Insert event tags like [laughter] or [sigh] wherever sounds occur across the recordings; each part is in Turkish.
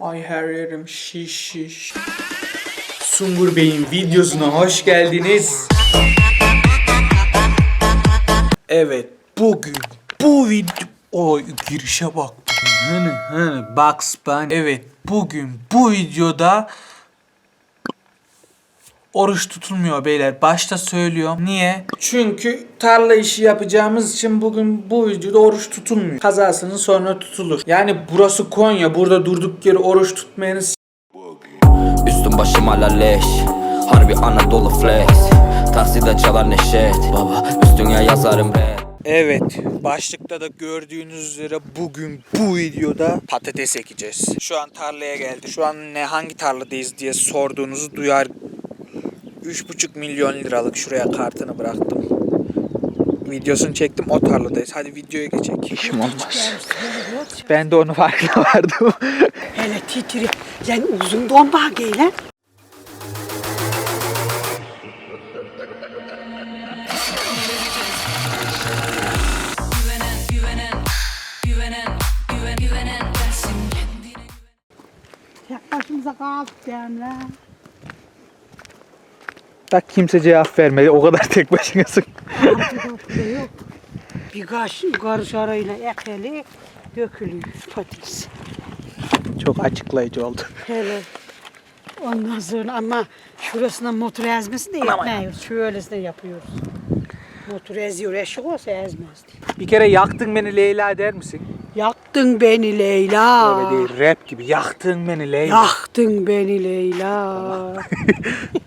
Ay her yerim şiş şiş. Sungur Bey'in videosuna hoş geldiniz. Evet, bugün bu video... O girişe bak. Hani hani Bugs Bunny. Evet, bugün bu videoda oruç tutulmuyor beyler. Başta söylüyorum. Niye? Çünkü tarla işi yapacağımız için bugün bu videoda oruç tutulmuyor. Kazasının sonra tutulur. Yani burası Konya. Burada durduk yere oruç tutmayanız Üstüm başım hala leş Harbi Anadolu flex Takside çalar neşet Baba üstüne yazarım rap Evet, başlıkta da gördüğünüz üzere bugün bu videoda patates ekeceğiz. Şu an tarlaya geldik. Şu an ne hangi tarladayız diye sorduğunuzu duyar. 3,5 milyon liralık şuraya kartını bıraktım. Videosunu çektim o tarladayız. Hadi videoya geçelim. İşim olmaz. Ben de onu farkına vardım. [laughs] Hele titri. Yani uzun bomba giyle. Tek başımıza kaldık Bak kimse cevap vermedi. O kadar tek başınasın. yok. [laughs] Bir kaş karış arayla ekeli dökülüyor patates. Çok açıklayıcı oldu. Hele. Ondan sonra ama şurasına motor ezmesi de yapmıyoruz. Şöylesine yapıyoruz. Motor eziyor, eşik olsa ezmezdi. Bir kere yaktın beni Leyla der misin? Yaktın beni Leyla. Öyle değil rap gibi. Yaktın beni Leyla. Yaktın beni Leyla. [laughs]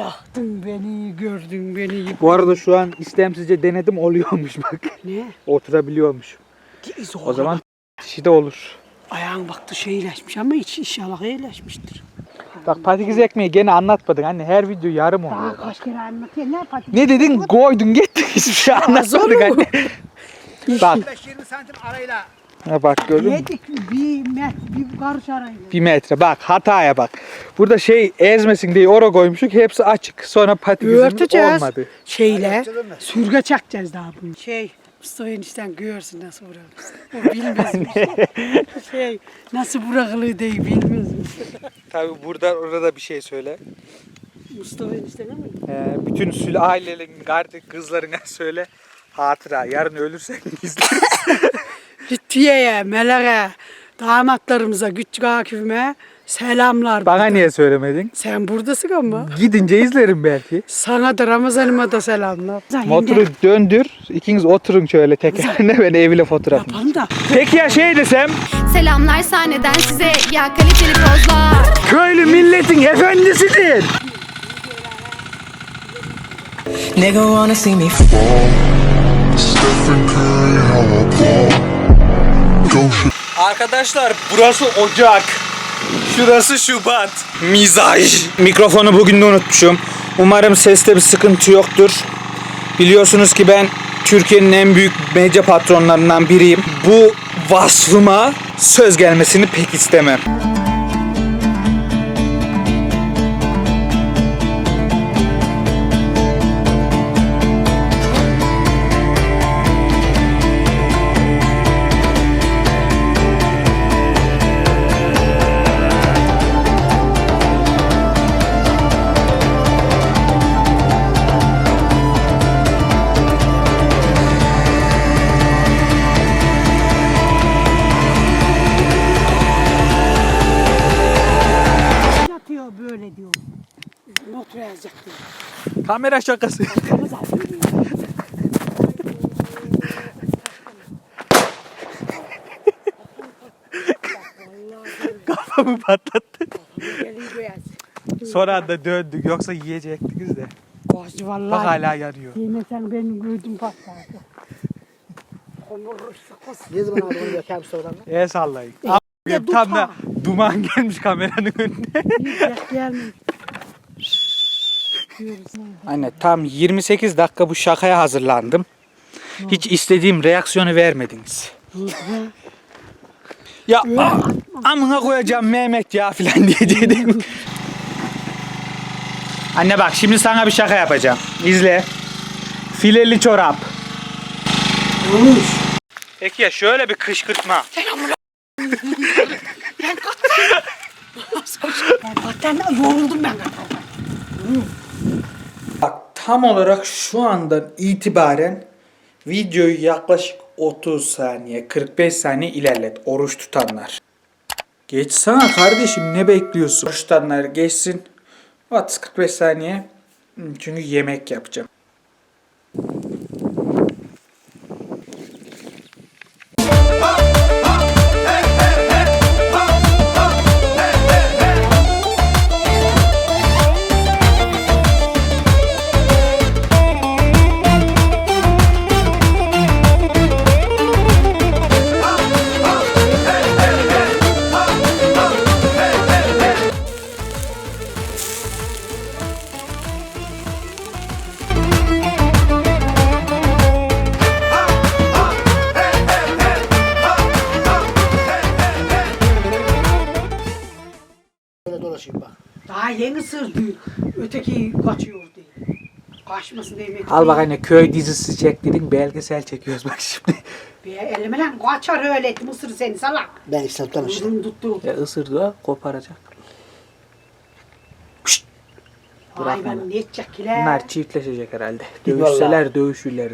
Yaktın beni, gördün beni. Bu arada şu an istemsizce denedim oluyormuş bak. Ne? Oturabiliyormuş. Zor. O zaman işi de olur. Ayağın baktı şey iyileşmiş ama hiç inşallah iyileşmiştir. Bak patates ekmeği gene anlatmadın anne her video yarım Daha oluyor. kaç kere anlatayım ne patates? Ne dedin? Koydun gittin hiçbir şey anlatmadın anne. [laughs] Bak. 20 santim arayla Ha bak gördün mü? Yedik bir met, bir karış arayla. Bir metre bak hataya bak. Burada şey ezmesin diye ora koymuşuk hepsi açık. Sonra patatesimiz Örteceğiz. olmadı. Şeyle sürge çekeceğiz daha bunu. Şey Mustafa enişten görsün nasıl bırakırız. [laughs] O bilmezmiş. şey nasıl bırakılır diye bilmezmiş. Tabi burada orada bir şey söyle. Mustafa enişten mi? Ee, bütün sül ailelerin, kardeş kızlarına söyle. Hatıra. Yarın ölürsen [laughs] izleriz. Lütfiye'ye, Melek'e, damatlarımıza, küçük Akif'ime selamlar. Bana niye söylemedin? Sen buradasın ama. Gidince izlerim belki. Sana da Ramazan'ıma da selamlar. Motoru döndür. ikiniz oturun şöyle tekerine ben evle fotoğraf. Yapalım da. Peki ya şey desem? Selamlar sahneden size ya kaliteli pozlar. Köylü milletin efendisidir. Nigga wanna see me Stephen Curry, how I ball. Shit. Arkadaşlar burası Ocak. Şurası Şubat. Mizaj. Mikrofonu bugün de unutmuşum. Umarım seste bir sıkıntı yoktur. Biliyorsunuz ki ben Türkiye'nin en büyük medya patronlarından biriyim. Bu vasfıma söz gelmesini pek istemem. Kamera şakası. [laughs] Kafamı patlattı. Sonra da döndük yoksa yiyecektiniz de. Bak vallahi. hala yanıyor. Yemesen benim gördüm patlardı. Ne zaman aldın onu Gökhan Mustafa'dan? El sallayın. E, Abi, tam da duman gelmiş kameranın önüne. Anne tam 28 dakika bu şakaya hazırlandım. Hiç istediğim reaksiyonu vermediniz. ya a- amına koyacağım Mehmet ya filan diyecektim. Anne bak şimdi sana bir şaka yapacağım. İzle. Fileli çorap. Peki ya şöyle bir kışkırtma. Ben yoruldum ben. Bak tam olarak şu andan itibaren videoyu yaklaşık 30 saniye 45 saniye ilerlet oruç tutanlar. Geçsene kardeşim ne bekliyorsun? Oruç tutanlar geçsin. At 45 saniye. Çünkü yemek yapacağım. Böyle dolaşayım bak. Daha yeni sırdı. Öteki kaçıyor diye. Kaçmasın diye. Al bak anne köy dizisi çektirin belgesel çekiyoruz bak şimdi. [laughs] Bir elime lan kaçar öyle mısır seni salak. Ben işte işte. Vurdum tuttu. Ya ısırdı ha koparacak. Ay ben ne edecek ki lan? Bunlar çiftleşecek herhalde. Dövüşseler dövüşürler.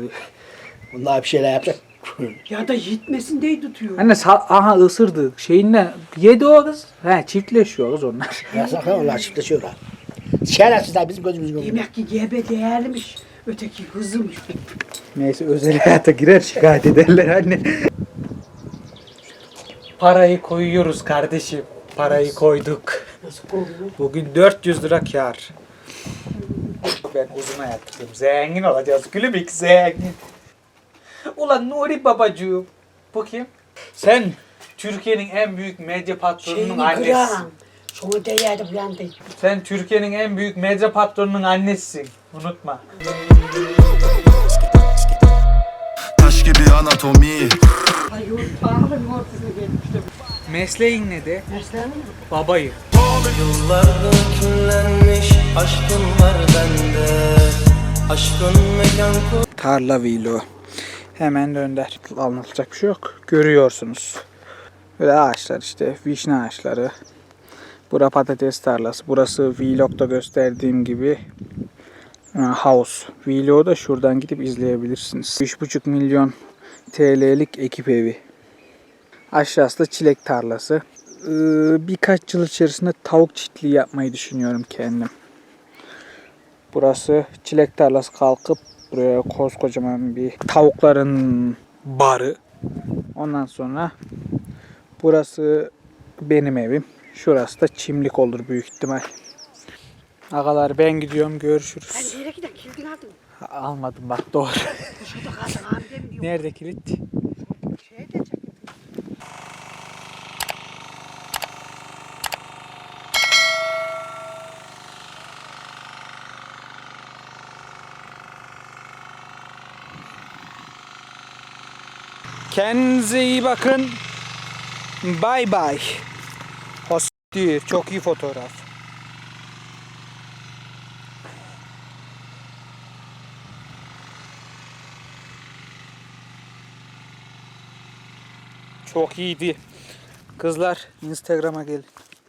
Bunlar bir şeyler yapacak. [laughs] Ya da yitmesin diye tutuyor. Anne sal aha ısırdı. Şeyinden yedi o kız. He çiftleşiyor kız onlar. [laughs] Ya sakın onlar çiftleşiyorlar. Şerefsizler bizim gözümüzün önünde. Demek ki gebe değerlimiş. Öteki kızım. Neyse özel hayata girer şikayet ederler anne. Parayı koyuyoruz kardeşim. Parayı koyduk. Nasıl kovdu? Bugün 400 lira kar. Ben uzuna yattım. Zengin olacağız. Gülübük zengin. Ulan Nuri babacığım. Bu kim? Sen Türkiye'nin en büyük medya patronunun Şeyini annesisin. kıran. Şunu değerdi. Sen Türkiye'nin en büyük medya patronunun annesisin. Unutma. Taş gibi anatomi Ay ortasına. Mesleğin ne de? Dersler mi? Babayı. Yıllarda küllenmiş aşkın var bende Aşkın mekan Tarla vilo. Hemen dönder. Anlatacak bir şey yok. Görüyorsunuz. Böyle ağaçlar işte. Vişne ağaçları. Bura patates tarlası. Burası vlogda gösterdiğim gibi e, house. Vlog'u da şuradan gidip izleyebilirsiniz. 3,5 milyon TL'lik ekip evi. Aşağısı da çilek tarlası. Ee, birkaç yıl içerisinde tavuk çiftliği yapmayı düşünüyorum kendim. Burası çilek tarlası kalkıp buraya koskocaman bir tavukların barı. Ondan sonra burası benim evim. Şurası da çimlik olur büyük ihtimal. Agalar ben gidiyorum görüşürüz. Sen nereye gidiyorsun? Kilidini aldın. Almadım bak doğru. Nerede kilit? Kendinize iyi bakın. Bay bay. Hostir. Çok iyi fotoğraf. Çok iyiydi. Kızlar Instagram'a gelin.